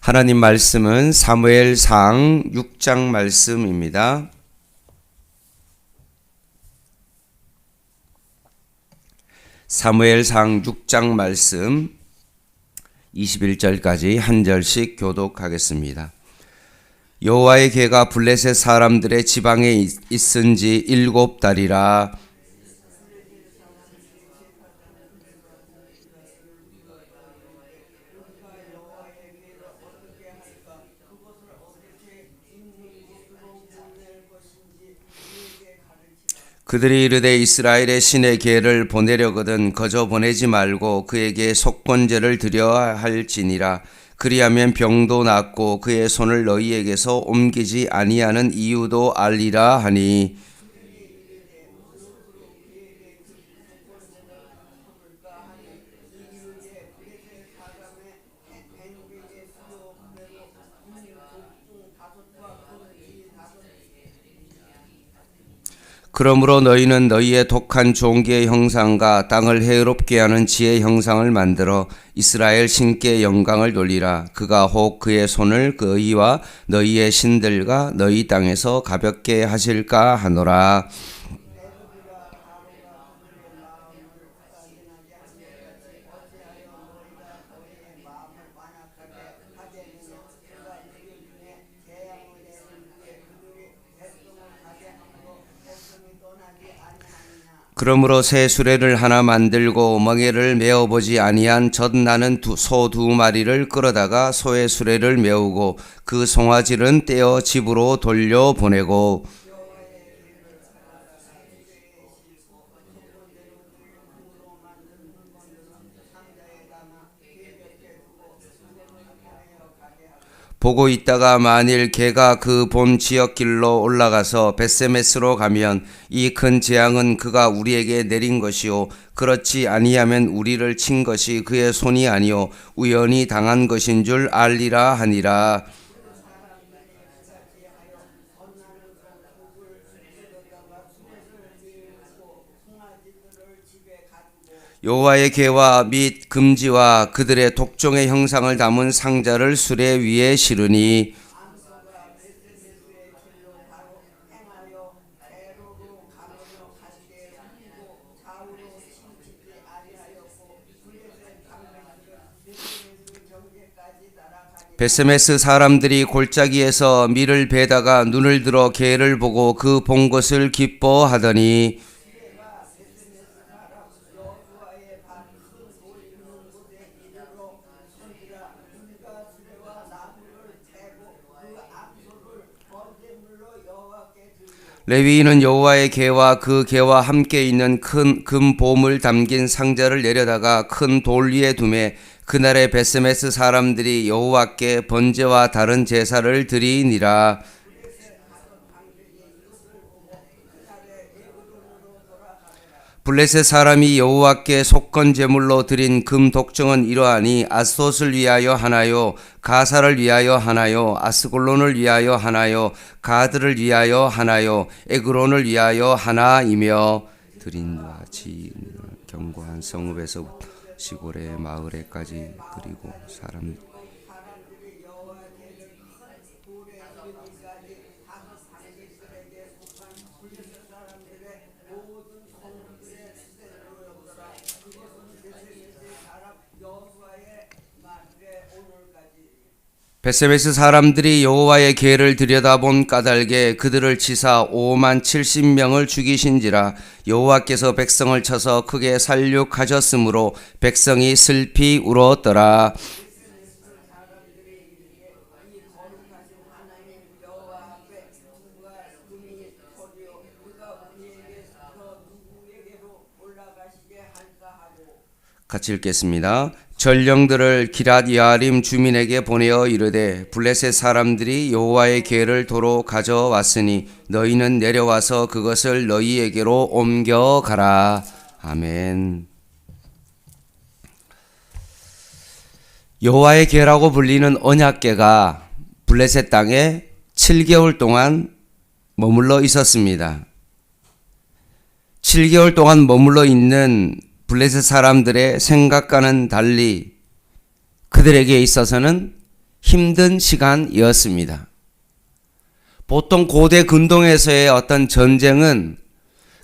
하나님 말씀은 사무엘상 6장 말씀입니다. 사무엘상 6장 말씀 21절까지 한 절씩 교독하겠습니다. 여호와의 개가 블레셋 사람들의 지방에 있- 있은지 일곱 달이라 그들이 이르되 이스라엘의 신의 계를 보내려거든 거저 보내지 말고 그에게 속건제를 드려야 할지니라. 그리하면 병도 낫고 그의 손을 너희에게서 옮기지 아니하는 이유도 알리라 하니 그러므로 너희는 너희의 독한 종기의 형상과 땅을 해롭게 하는 지의 형상을 만들어 이스라엘 신께 영광을 돌리라. 그가 혹 그의 손을 너희와 너희의 신들과 너희 땅에서 가볍게 하실까 하노라. 그러므로 새 수레를 하나 만들고 멍에를 메어 보지 아니한 젖 나는 소 두 마리를 끌어다가 소의 수레를 메우고 그 송아지는 떼어 집으로 돌려 보내고 보고 있다가 만일 개가 그 본 지역길로 올라가서 베세메스로 가면 이 큰 재앙은 그가 우리에게 내린 것이요. 그렇지 아니하면 우리를 친 것이 그의 손이 아니요. 우연히 당한 것인 줄 알리라 하니라 여호와의 계와 및 금지와 그들의 독종의 형상을 담은 상자를 수레 위에 실으니 베세메스 사람들이 골짜기에서 밀을 베다가 눈을 들어 개를 보고 그 본 것을 기뻐하더니 레위인은 여호와의 개와 그 개와 함께 있는 큰 금 보물 담긴 상자를 내려다가 큰 돌 위에 두매 그날의 베스메스 사람들이 여호와께 번제와 다른 제사를 드리니라 블레셋 사람이 여호와께 속건 제물로 드린 금 독정은 이러하니 아스돗을 위하여 하나요 가사를 위하여 하나요 아스골론을 위하여 하나요 가드를 위하여 하나요 에그론을 위하여 하나이며 드린과 지. 견고한 성읍에서 시골의 마을에까지 그리고 사람 베세베스 사람들이 여호와의 계를 들여다본 까닭에 그들을 치사 5만 70명을 죽이신지라 여호와께서 백성을 쳐서 크게 살육하셨으므로 백성이 슬피 울었더라 같이 읽겠습니다. 전령들을 기랏 야림 주민에게 보내어 이르되 블레셋 사람들이 여호와의 계를 도로 가져왔으니 너희는 내려와서 그것을 너희에게로 옮겨 가라. 아멘. 여호와의 계라고 불리는 언약계가 블레셋 땅에 7개월 동안 머물러 있었습니다. 7개월 동안 머물러 있는 블레셋 사람들의 생각과는 달리 그들에게 있어서는 힘든 시간이었습니다. 보통 고대 근동에서의 어떤 전쟁은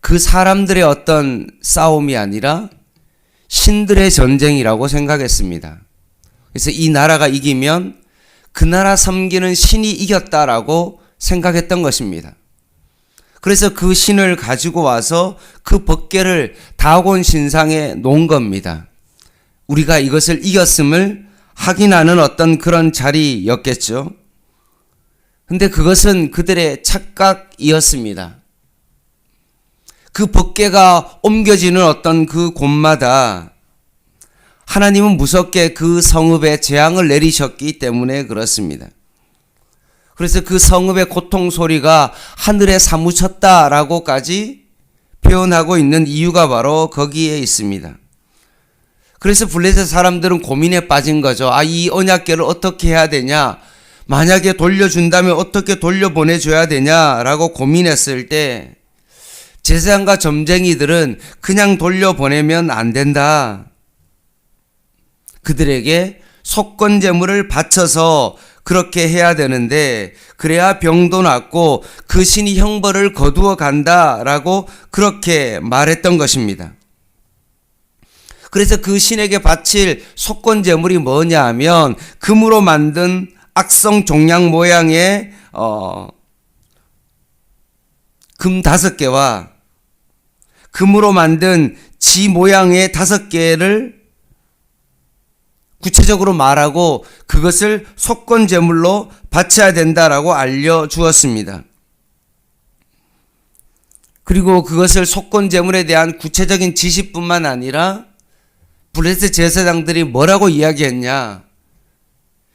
그 사람들의 어떤 싸움이 아니라 신들의 전쟁이라고 생각했습니다. 그래서 이 나라가 이기면 그 나라 섬기는 신이 이겼다라고 생각했던 것입니다. 그래서 그 신을 가지고 와서 그 법계를 다곤 신상에 놓은 겁니다. 우리가 이것을 이겼음을 확인하는 어떤 그런 자리였겠죠. 근데 그것은 그들의 착각이었습니다. 그 법계가 옮겨지는 어떤 그 곳마다 하나님은 무섭게 그 성읍에 재앙을 내리셨기 때문에 그렇습니다. 그래서 그 성읍의 고통 소리가 하늘에 사무쳤다라고까지 표현하고 있는 이유가 바로 거기에 있습니다. 그래서 블레셋 사람들은 고민에 빠진 거죠. 아, 이 언약계를 어떻게 해야 되냐? 만약에 돌려준다면 어떻게 돌려보내줘야 되냐라고 고민했을 때 제사장과 점쟁이들은 그냥 돌려보내면 안 된다. 그들에게 속건 제물을 바쳐서 그렇게 해야 되는데 그래야 병도 낫고 그 신이 형벌을 거두어 간다라고 그렇게 말했던 것입니다. 그래서 그 신에게 바칠 속건 제물이 뭐냐 하면 금으로 만든 악성 종양 모양의 어, 금 다섯 개와 금으로 만든 지 모양의 다섯 개를 구체적으로 말하고 그것을 속건 제물로 바쳐야 된다라고 알려 주었습니다. 그리고 그것을 속건 제물에 대한 구체적인 지시뿐만 아니라 블레셋 제사장들이 뭐라고 이야기했냐?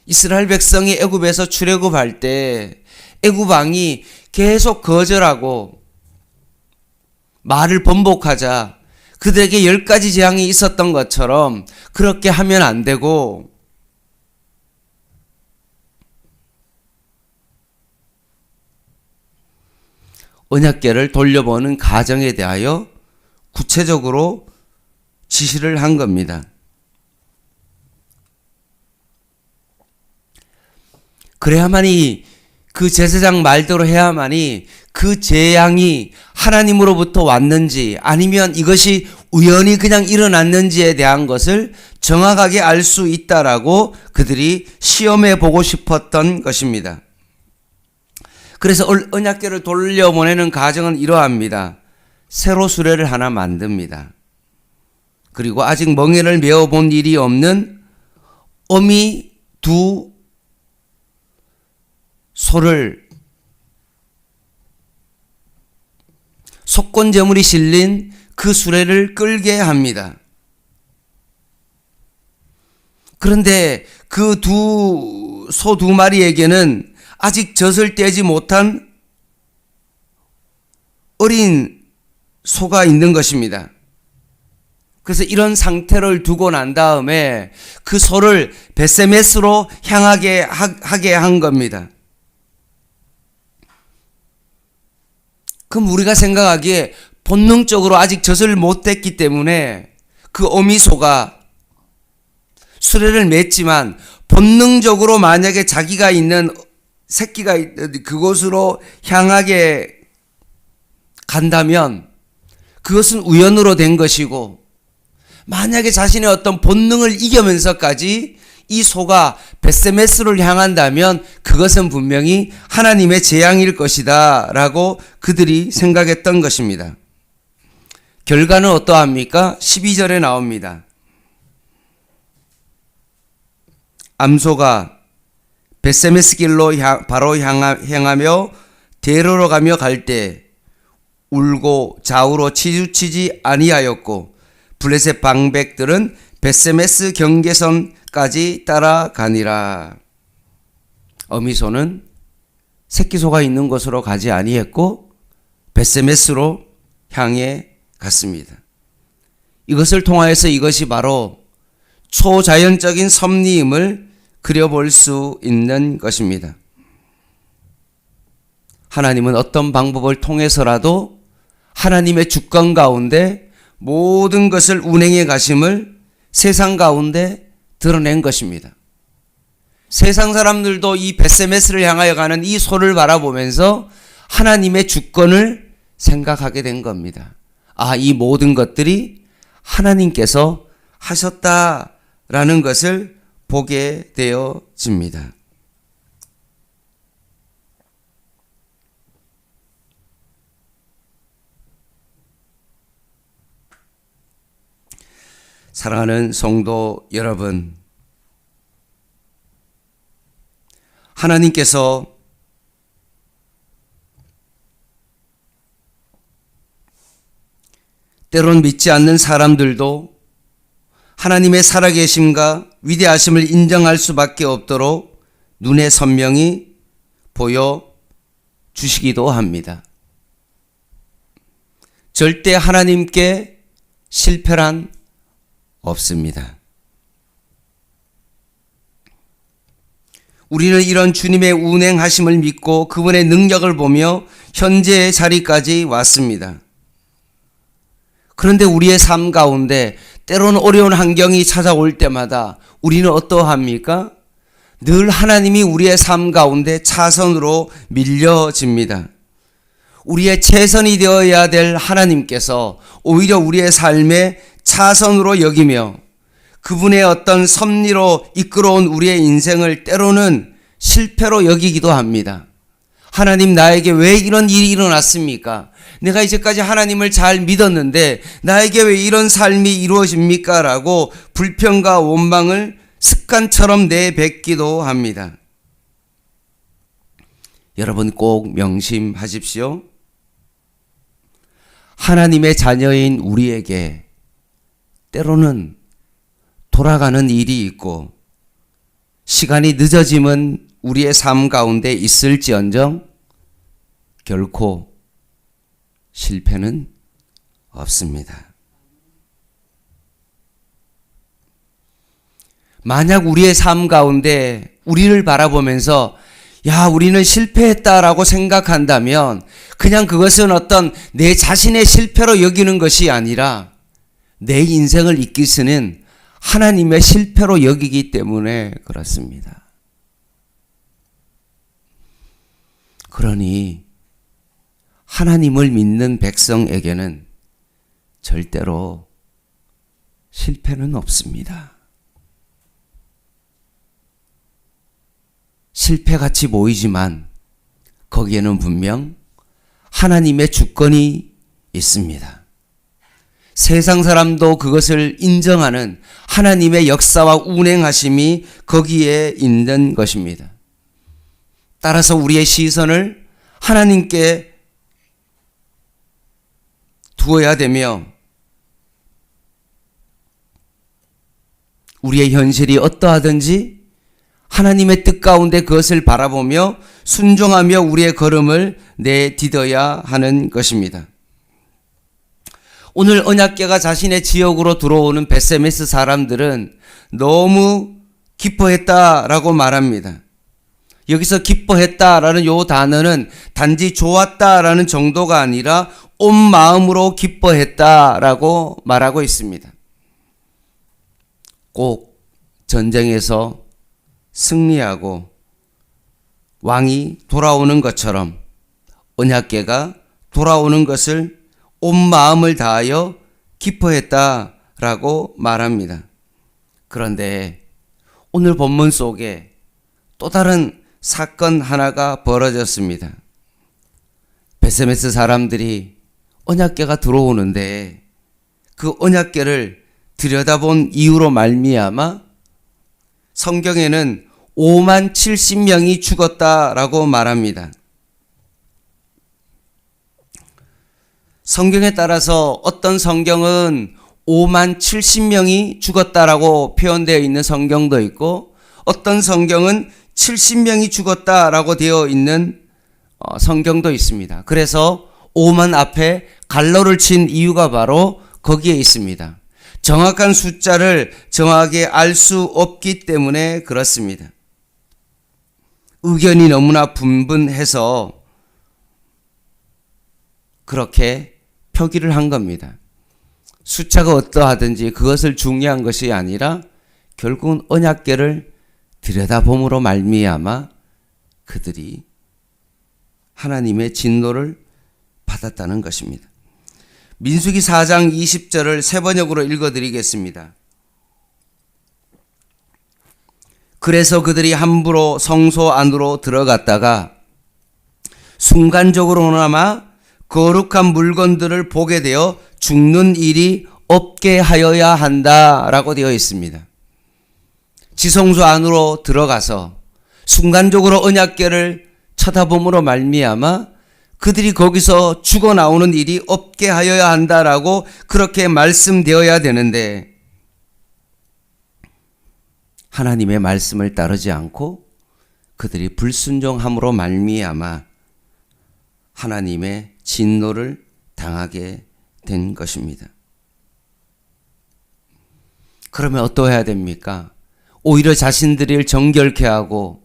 이스라엘 백성이 애굽에서 출애굽할 때 애굽 왕이 계속 거절하고 말을 번복하자 그들에게 열 가지 재앙이 있었던 것처럼 그렇게 하면 안 되고 언약계를 돌려보는 가정에 대하여 구체적으로 지시를 한 겁니다. 그래야만이 그 제사장 말대로 해야만이 그 재앙이 하나님으로부터 왔는지 아니면 이것이 우연히 그냥 일어났는지에 대한 것을 정확하게 알 수 있다라고 그들이 시험해 보고 싶었던 것입니다. 그래서 언약계를 돌려보내는 과정은 이러합니다. 새로 수레를 하나 만듭니다. 그리고 아직 멍에를 메어본 일이 없는 어미 두 소를 속건 제물이 실린 그 수레를 끌게 합니다. 그런데 그 두, 소 두 마리에게는 아직 젖을 떼지 못한 어린 소가 있는 것입니다. 그래서 이런 상태를 두고 난 다음에 그 소를 베세메스로 향하게 하 게 한 겁니다. 그럼 우리가 생각하기에 본능적으로 아직 젖을 못 뗐기 때문에 그 어미소가 수레를 맺지만 본능적으로 만약에 자기가 있는 새끼가 그곳으로 향하게 간다면 그것은 우연으로 된 것이고 만약에 자신의 어떤 본능을 이겨면서까지 이 소가 베세메스를 향한다면 그것은 분명히 하나님의 재앙일 것이다 라고 그들이 생각했던 것입니다. 결과는 어떠합니까? 12절에 나옵니다. 암소가 베세메스 길로 바로 향하며 대로로 가며 갈 때 울고 좌우로 치주치지 아니하였고 블레셋 방백들은 베세메스 경계선 까지 따라가니라. 어미소는 새끼소가 있는 곳으로 가지 아니했고 베세메스로 향해 갔습니다. 이것을 통하여서 이것이 바로 초자연적인 섭리임을 그려볼 수 있는 것입니다. 하나님은 어떤 방법을 통해서라도 하나님의 주권 가운데 모든 것을 운행해 가심을 세상 가운데 드러낸 것입니다. 세상 사람들도 이 베세메스를 향하여 가는 이 소를 바라보면서 하나님의 주권을 생각하게 된 겁니다. 아, 이 모든 것들이 하나님께서 하셨다라는 것을 보게 되어집니다. 사랑하는 성도 여러분, 하나님께서 때론 믿지 않는 사람들도 하나님의 살아계심과 위대하심을 인정할 수밖에 없도록 눈에 선명히 보여 주시기도 합니다. 절대 하나님께 실패란 없습니다. 우리는 이런 주님의 운행하심을 믿고 그분의 능력을 보며 현재의 자리까지 왔습니다. 그런데 우리의 삶 가운데 때로는 어려운 환경이 찾아올 때마다 우리는 어떠합니까? 늘 하나님이 우리의 삶 가운데 차선으로 밀려집니다. 우리의 최선이 되어야 될 하나님께서 오히려 우리의 삶에 차선으로 여기며 그분의 어떤 섭리로 이끌어온 우리의 인생을 때로는 실패로 여기기도 합니다. 하나님 나에게 왜 이런 일이 일어났습니까? 내가 이제까지 하나님을 잘 믿었는데 나에게 왜 이런 삶이 이루어집니까? 라고 불평과 원망을 습관처럼 내뱉기도 합니다. 여러분 꼭 명심하십시오. 하나님의 자녀인 우리에게 때로는 돌아가는 일이 있고 시간이 늦어짐은 우리의 삶 가운데 있을지언정 결코 실패는 없습니다. 만약 우리의 삶 가운데 우리를 바라보면서 야, 우리는 실패했다라고 생각한다면 그냥 그것은 어떤 내 자신의 실패로 여기는 것이 아니라 내 인생을 이끌수는 하나님의 실패로 여기기 때문에 그렇습니다. 그러니 하나님을 믿는 백성에게는 절대로 실패는 없습니다. 실패같이 보이지만 거기에는 분명 하나님의 주권이 있습니다. 세상 사람도 그것을 인정하는 하나님의 역사와 운행하심이 거기에 있는 것입니다. 따라서 우리의 시선을 하나님께 두어야 되며 우리의 현실이 어떠하든지 하나님의 뜻 가운데 그것을 바라보며 순종하며 우리의 걸음을 내딛어야 하는 것입니다. 오늘 언약계가 자신의 지역으로 들어오는 베세메스 사람들은 너무 기뻐했다라고 말합니다. 여기서 기뻐했다라는 요 단어는 단지 좋았다라는 정도가 아니라 온 마음으로 기뻐했다라고 말하고 있습니다. 꼭 전쟁에서 승리하고 왕이 돌아오는 것처럼 언약계가 돌아오는 것을 온 마음을 다하여 기뻐했다 라고 말합니다. 그런데 오늘 본문 속에 또 다른 사건 하나가 벌어졌습니다. 베세메스 사람들이 언약계가 들어오는데 그 언약계를 들여다본 이유로 말미암아 성경에는 5만 70명이 죽었다라고 말합니다. 성경에 따라서 어떤 성경은 5만 70명이 죽었다라고 표현되어 있는 성경도 있고 어떤 성경은 70명이 죽었다라고 되어 있는 어, 성경도 있습니다. 그래서 5만 앞에 갈로를 친 이유가 바로 거기에 있습니다. 정확한 숫자를 정확하게 알 수 없기 때문에 그렇습니다. 의견이 너무나 분분해서 그렇게 표기를 한 겁니다. 숫자가 어떠하든지 그것을 중요한 것이 아니라 결국은 언약계를 들여다봄으로 말미암아 그들이 하나님의 진노를 받았다는 것입니다. 민수기 4장 20절을 세 번역으로 읽어드리겠습니다. 그래서 그들이 함부로 성소 안으로 들어갔다가 순간적으로나마 거룩한 물건들을 보게 되어 죽는 일이 없게 하여야 한다라고 되어 있습니다. 지성소 안으로 들어가서 순간적으로 언약궤를 쳐다봄으로 말미암아 그들이 거기서 죽어 나오는 일이 없게 하여야 한다라고 그렇게 말씀되어야 되는데 하나님의 말씀을 따르지 않고 그들이 불순종함으로 말미암아 하나님의 진노를 당하게 된 것입니다. 그러면 어떠해야 됩니까? 오히려 자신들을 정결케 하고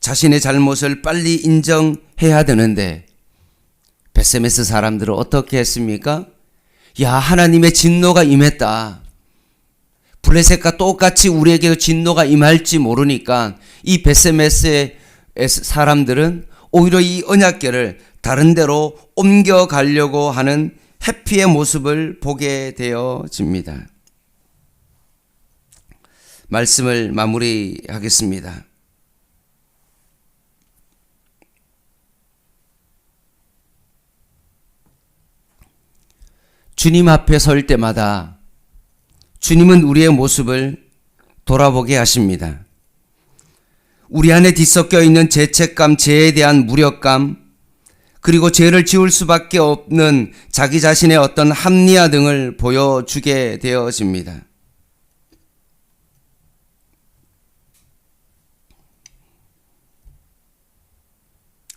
자신의 잘못을 빨리 인정해야 되는데 베세메스 사람들은 어떻게 했습니까? 야 하나님의 진노가 임했다. 블레셋과 똑같이 우리에게 진노가 임할지 모르니까 이 베세메스의 사람들은 오히려 이 언약궤를 다른 데로 옮겨 가려고 하는 해피의 모습을 보게 되어집니다. 말씀을 마무리하겠습니다. 주님 앞에 설 때마다 주님은 우리의 모습을 돌아보게 하십니다. 우리 안에 뒤섞여 있는 죄책감, 죄에 대한 무력감, 그리고 죄를 지울 수밖에 없는 자기 자신의 어떤 합리화 등을 보여주게 되어집니다.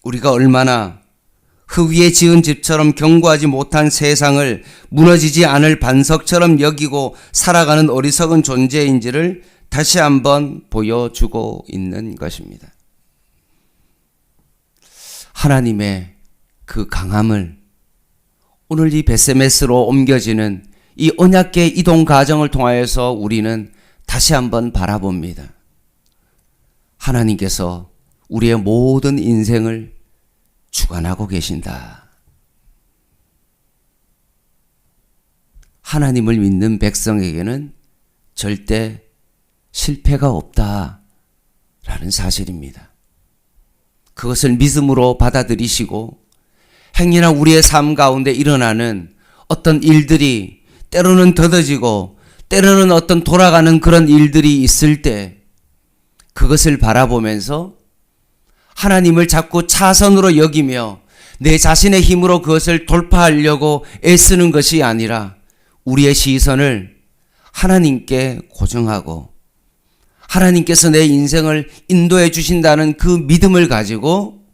우리가 얼마나 흙 위에 지은 집처럼 견고하지 못한 세상을 무너지지 않을 반석처럼 여기고 살아가는 어리석은 존재인지를 다시 한번 보여주고 있는 것입니다. 하나님의 그 강함을 오늘 이 베세메스로 옮겨지는 이 언약계 이동 과정을 통하여서 우리는 다시 한번 바라봅니다. 하나님께서 우리의 모든 인생을 주관하고 계신다. 하나님을 믿는 백성에게는 절대 실패가 없다. 라는 사실입니다. 그것을 믿음으로 받아들이시고 행여나 우리의 삶 가운데 일어나는 어떤 일들이 때로는 더뎌지고 때로는 어떤 돌아가는 그런 일들이 있을 때 그것을 바라보면서 하나님을 자꾸 차선으로 여기며 내 자신의 힘으로 그것을 돌파하려고 애쓰는 것이 아니라 우리의 시선을 하나님께 고정하고 하나님께서 내 인생을 인도해 주신다는 그 믿음을 가지고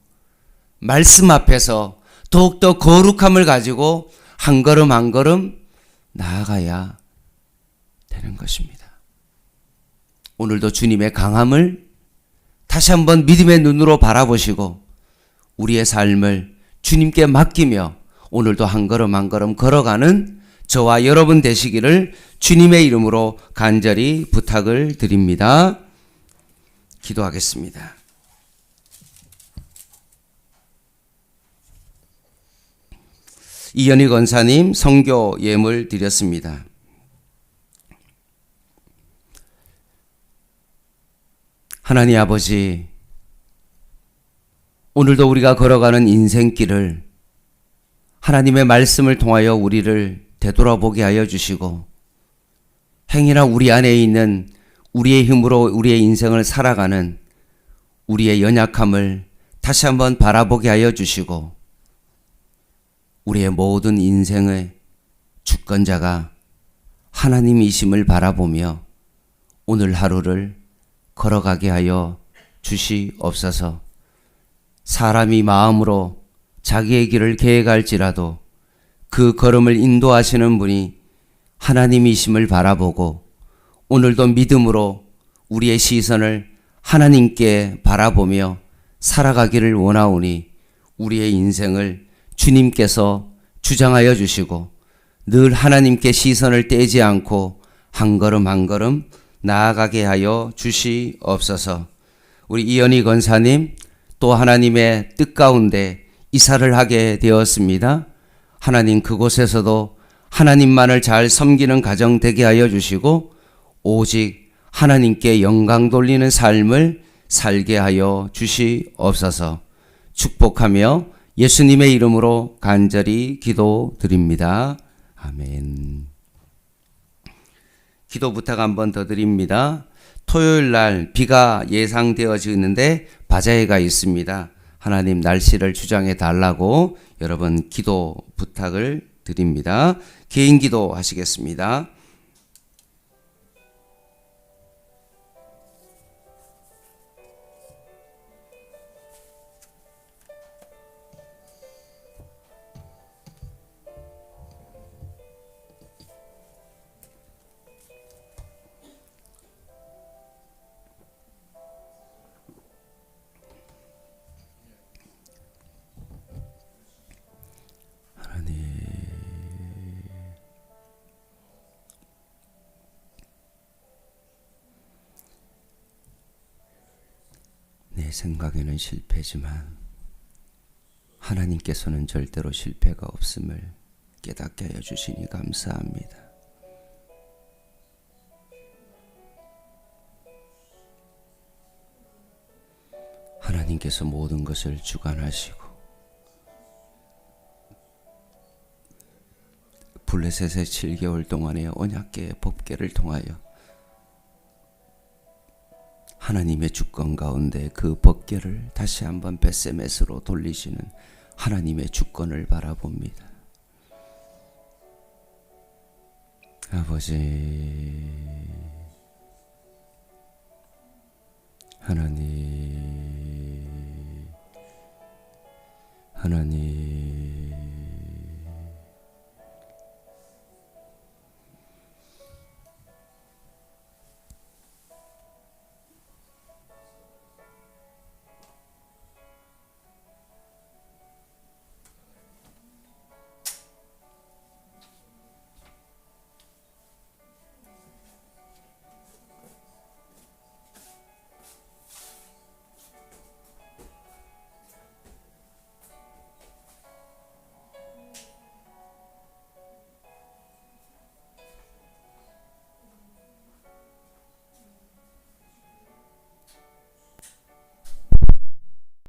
말씀 앞에서 더욱더 거룩함을 가지고 한 걸음 한 걸음 나아가야 되는 것입니다. 오늘도 주님의 강함을 다시 한번 믿음의 눈으로 바라보시고 우리의 삶을 주님께 맡기며 오늘도 한 걸음 한 걸음 걸어가는 저와 여러분 되시기를 주님의 이름으로 간절히 부탁을 드립니다. 기도하겠습니다. 이현희 권사님 성교 예물 드렸습니다. 하나님 아버지, 오늘도 우리가 걸어가는 인생길을 하나님의 말씀을 통하여 우리를 되돌아보게 하여 주시고, 행이나 우리 안에 있는 우리의 힘으로 우리의 인생을 살아가는 우리의 연약함을 다시 한번 바라보게 하여 주시고, 우리의 모든 인생의 주권자가 하나님이심을 바라보며 오늘 하루를 걸어가게 하여 주시옵소서. 사람이 마음으로 자기의 길을 계획할지라도 그 걸음을 인도하시는 분이 하나님이심을 바라보고 오늘도 믿음으로 우리의 시선을 하나님께 바라보며 살아가기를 원하오니 우리의 인생을 주님께서 주장하여 주시고 늘 하나님께 시선을 떼지 않고 한 걸음 한 걸음 나아가게 하여 주시옵소서. 우리 이현희 권사님 또 하나님의 뜻 가운데 이사를 하게 되었습니다. 하나님 그곳에서도 하나님만을 잘 섬기는 가정 되게 하여 주시고 오직 하나님께 영광 돌리는 삶을 살게 하여 주시옵소서. 축복하며 예수님의 이름으로 간절히 기도드립니다. 아멘. 기도 부탁 한번 더 드립니다. 토요일 날 비가 예상되어지는데 바자회가 있습니다. 하나님 날씨를 주장해 달라고 여러분 기도 부탁을 드립니다. 개인 기도 하시겠습니다. 내 생각에는 실패지만 하나님께서는 절대로 실패가 없음을 깨닫게 하여 주시니 감사합니다. 하나님께서 모든 것을 주관하시고 블레셋의 7개월 동안의 언약계 법계를 통하여 하나님의 주권 가운데 그 법계를 다시 한번 베세메스로 돌리시는 하나님의 주권을 바라봅니다. 아버지 하나님 하나님